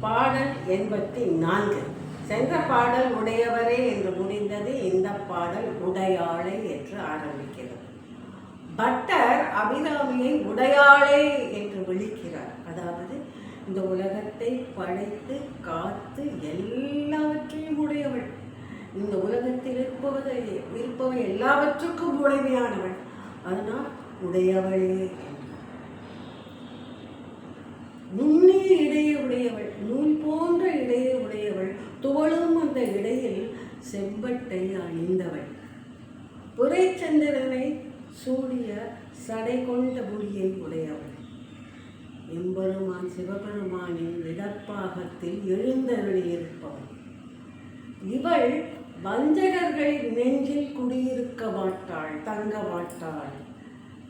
பாடல் எண்பத்தி நான்கு. சென்ற பாடல் உடையவரே என்று முடிந்தது இந்த பாடல் உடையாளை என்று ஆரம்பிக்கிறது. பட்டர் அபிராமியை உடையாளே என்று விழிக்கிறார். அதாவது இந்த உலகத்தை படைத்து காத்து எல்லாவற்றையும் உடையவள். இந்த உலகத்தில் இருப்பவதை இருப்பவை எல்லாவற்றுக்கும் உடைமையானவள். அதனால் உடையவளே உடையவள் நூல் போன்ற இடையை உடையவள் துவளும் அந்த இடையில் செம்பட்டை அணிந்தவள். புரைச்சந்திரனை சூடிய சடை கொண்ட முடியை உடையவள். எம்பெருமான் சிவபெருமானின் இடப்பாகத்தில் எழுந்தருளியிருப்பவள் இவள் வஞ்சகர்களின் நெஞ்சில் குடியிருக்க மாட்டாள் தங்க மாட்டாள்.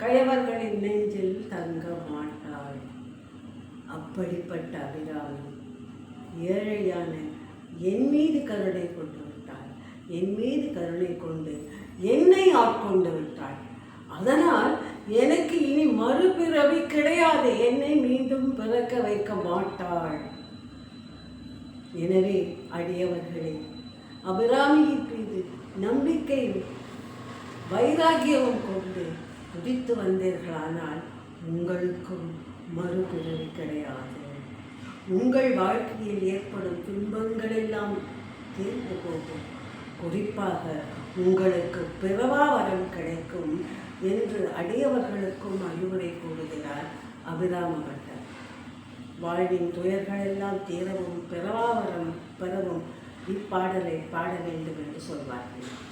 கயவர்களின் நெஞ்சில் தங்க மாட்டாள் அப்படிப்பட்ட அபிராமி. ஏழையான என் மீது கருணை கொண்டு விட்டாள் என் மீது கருணை கொண்டு என்னை ஆட்கொண்டு விட்டாள் அதனால் எனக்கு இனி மறுபிறவி கிடையாது. என்னை மீண்டும் பிறக்க வைக்க மாட்டாள். எனவே அடியவர்களே அபிராமியின் மீது நம்பிக்கையும் வைராகியமும் கொண்டு குதித்து வந்தீர்களானால் உங்களுக்கும் மறுபிறவி கிடையாது. உங்கள் வாழ்க்கையில் ஏற்படும் துன்பங்கள் எல்லாம் தீர்ந்து போகும். குறிப்பாக உங்களுக்கு பிறவா வரம் கிடைக்கும் என்று அடியவர்களுக்கும் அறிவுரை கூறுகிறார் அபிராம பட்டர். வாழ்வின் துயர்களெல்லாம் தீரவும் பிறவாவரம் பெறவும் இப்பாடலை பாட வேண்டும் என்று சொல்வார்கள்.